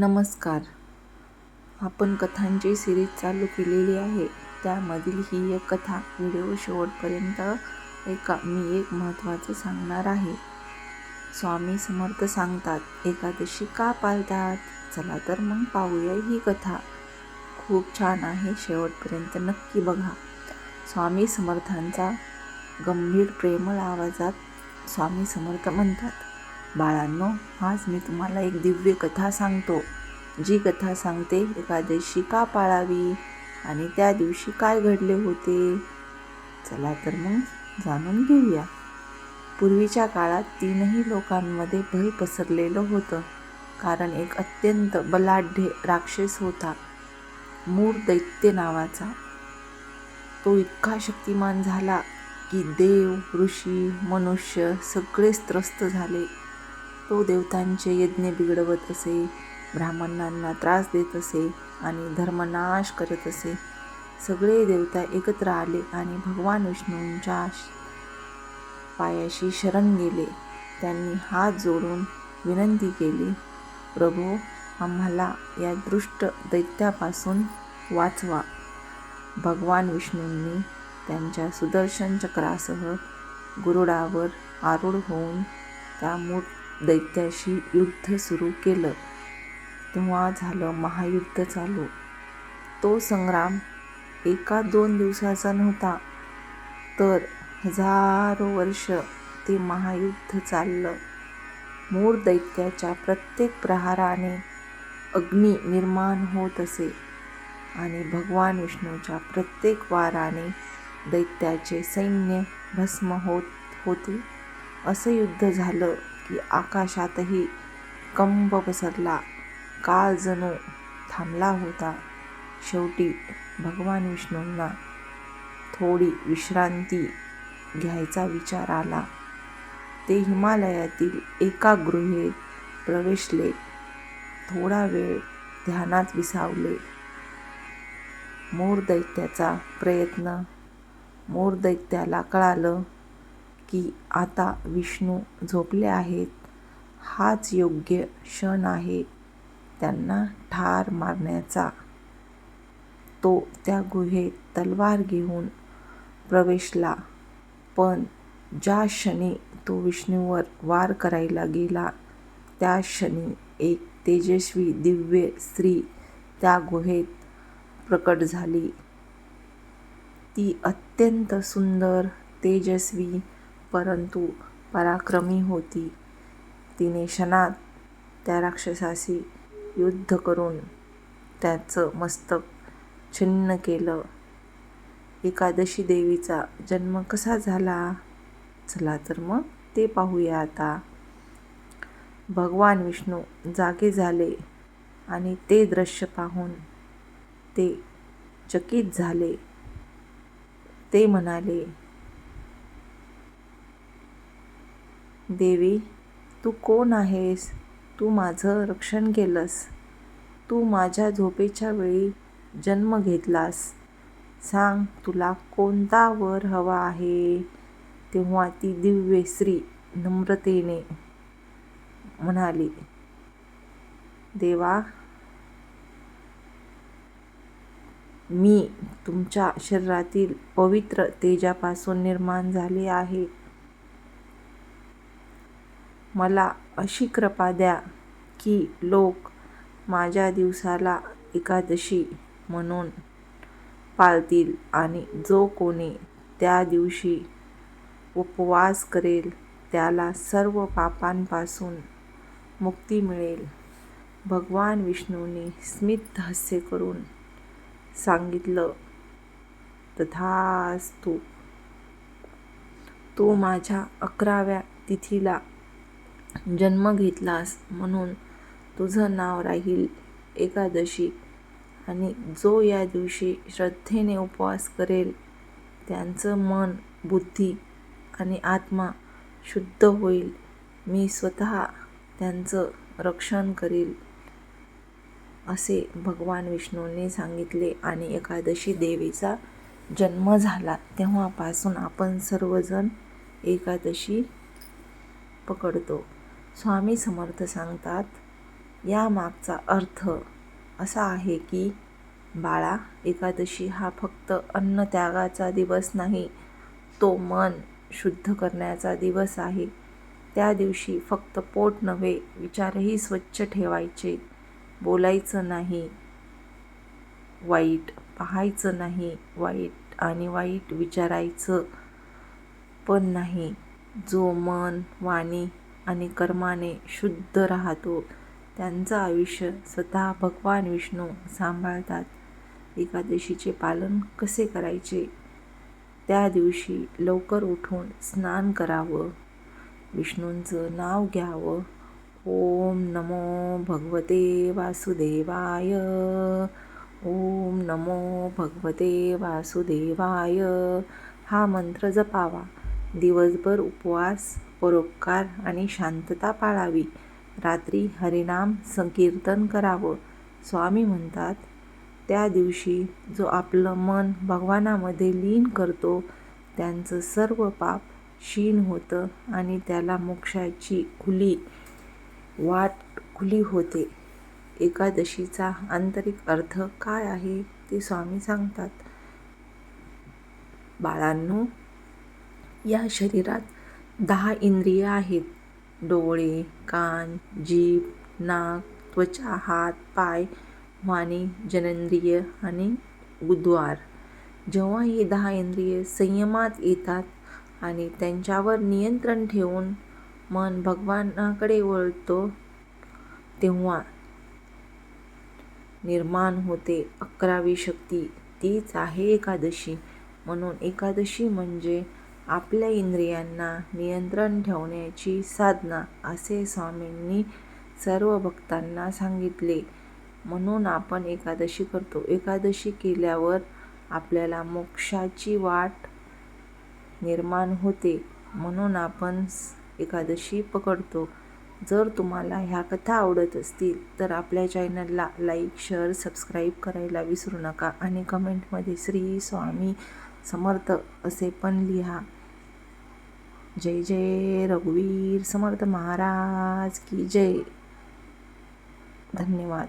नमस्कार. आपण कथांची सिरीज चालू केलेली आहे. त्यामधील ही एक कथा व्हिडिओ शेवटपर्यंत ऐका. मी एक महत्त्वाचं सांगणार आहे. स्वामी समर्थ सांगतात एकादशी का पाळतात? चला तर मग पाहूया ही कथा. खूप छान आहे शेवटपर्यंत नक्की बघा. स्वामी समर्थांचा गंभीर प्रेमळ आवाजात स्वामी समर्थ म्हणतात बाळांनो आज मी तुम्हाला एक दिव्य कथा सांगतो. जी कथा सांगते एकादशी का पाळावी आणि त्या दिवशी काय घडले होते? चला तर मग जाणून घेऊया. पूर्वीच्या काळात तीनही लोकांमध्ये भय पसरलेलं होतं. कारण एक अत्यंत बलाढ्य राक्षस होता मूळ दैत्य नावाचा. तो इतका शक्तिमान झाला की देव ऋषी मनुष्य सगळेच त्रस्त झाले. तो देवतांचे यज्ञ बिघडवत असे ब्राह्मणांना त्रास देत असे आणि धर्मनाश करत असे. सगळे देवता एकत्र आले आणि भगवान विष्णूंच्या पायाशी शरण गेले. त्यांनी हात जोडून विनंती केली प्रभू आम्हाला या दृष्ट दैत्यापासून वाचवा. भगवान विष्णूंनी त्यांच्या सुदर्शन चक्रासह गुरुडावर आरूढ होऊन त्या मूठ दैत्याशी युद्ध सुरू केलं. तेव्हा झालं महायुद्ध चालू. तो संग्राम एका दोन दिवसाचा नव्हता तर हजारो वर्ष ते महायुद्ध चाललं. मूळ दैत्याच्या प्रत्येक प्रहाराने अग्नी निर्माण होत असे आणि भगवान विष्णूच्या प्रत्येक वाराने दैत्याचे सैन्य भस्म होत होते. असं युद्ध झालं. की आकाशातही कंब पसरला. काळ जणू थांबला होता. शेवटी भगवान विष्णूंना थोडी विश्रांती घ्यायचा विचार आला. ते हिमालयातील एका गृहेत प्रवेशले. थोडा वेळ ध्यानात विसावले. मोर दैत्याचा प्रयत्न मोर दैत्याला कळालं की आता विष्णू झोपले आहेत. हाच योग्य क्षण आहे त्यांना ठार मारण्याचा. तो त्या गुहेत तलवार घेऊन प्रवेशला. पण ज्या क्षणी तो विष्णूवर वार करायला गेला त्या क्षणी एक तेजस्वी दिव्य स्त्री त्या गुहेत प्रकट झाली. ती अत्यंत सुंदर तेजस्वी परंतु पराक्रमी होती. तिने क्षणात त्या राक्षसाशी युद्ध करून त्याचं मस्तक छिन्न केलं. एकादशी देवीचा जन्म कसा झाला? चला तर मग ते पाहूया आता. भगवान विष्णू जागे झाले आणि ते दृश्य पाहून ते चकित झाले. ते म्हणाले देवी तू कोण आहेस? तू माझं रक्षण केलंस. तू माझ्या झोपेच्या वेळी जन्म घेतलास. सांग तुला कोणता वर हवा आहे? तेव्हा ती दिव्य स्त्री नम्रतेने म्हणाली. देवा मी तुमच्या शरीरातील पवित्र तेजापासून निर्माण झाले आहे. मला अशी कृपा द्या की लोक माझ्या दिवसाला एकादशी म्हणून पाळतील आणि जो कोणी त्या दिवशी उपवास करेल त्याला सर्व पापांपासून मुक्ती मिळेल. भगवान विष्णूने स्मित हास्य करून सांगितलं तथास्तू तू माझ्या अकराव्या तिथीला जन्म घेतलास म्हणून तुझं नाव राहील एकादशी. आणि जो या दिवशी श्रद्धेने उपवास करेल त्यांचं मन बुद्धी आणि आत्मा शुद्ध होईल. मी स्वतः त्यांचं रक्षण करील असे भगवान विष्णूंनी सांगितले. आणि एकादशी देवीचा जन्म झाला तेव्हापासून आपण सर्वजण एकादशी पकडतो. स्वामी समर्थ सांगतात यामागचा अर्थ असा आहे की बाळा एकादशी हा फक्त अन्नत्यागाचा दिवस नाही तो मन शुद्ध करण्याचा दिवस आहे. त्या दिवशी फक्त पोट नव्हे विचारही स्वच्छ ठेवायचे. बोलायचं नाही वाईट पाहायचं नाही वाईट आणि वाईट विचारायचं पण नाही. जो मन वाणी आणि कर्माने शुद्ध राहतो. त्यांचं आयुष्य स्वतः भगवान विष्णू सांभाळतात. एकादशीचे पालन कसे करायचे? त्या दिवशी लवकर उठून स्नान करावं. विष्णूंचं नाव घ्यावं. ओम नमो भगवते वासुदेवाय. ओम नमो भगवते वासुदेवाय. हा मंत्र जपावा. दिवसभर उपवास परोपकार आणि शांतता पाळावी. रात्री हरिनाम संकीर्तन करावं. स्वामी म्हणतात त्या दिवशी जो आपलं मन भगवानामध्ये लीन करतो त्यांचं सर्व पाप क्षीण होतं आणि त्याला मोक्षाची खुली वाट खुली होते. एकादशीचा आंतरिक अर्थ काय आहे ते स्वामी सांगतात. बाळांनो या शरीरात दहा इंद्रिय आहेत. डोळे कान जीभ नाक त्वचा हात पाय वाणी जननेंद्रिय आणि उद्वार. जेव्हा ही दहा इंद्रिय संयमात येतात आणि त्यांच्यावर नियंत्रण ठेवून मन भगवानाकडे वळतो तेव्हा निर्माण होते अकरावी शक्ती. तीच आहे एकादशी. म्हणून एकादशी म्हणजे आपल्या इंद्रियांना नियंत्रण ठेवण्याची साधना असे स्वामींनी सर्व भक्तांना सांगितले. म्हणून आपण एकादशी करतो. एकादशी केल्यावर आपल्याला मोक्षाची वाट निर्माण होते. म्हणून आपण एकादशी पकडतो. जर तुम्हाला ह्या कथा आवडत असतील तर आपल्या चॅनलला लाईक शेअर सबस्क्राईब करायला विसरू नका आणि कमेंटमध्ये श्री स्वामी समर्थ असे पण लिहा. जय जय रघुवीर समर्थ महाराज की जय. धन्यवाद.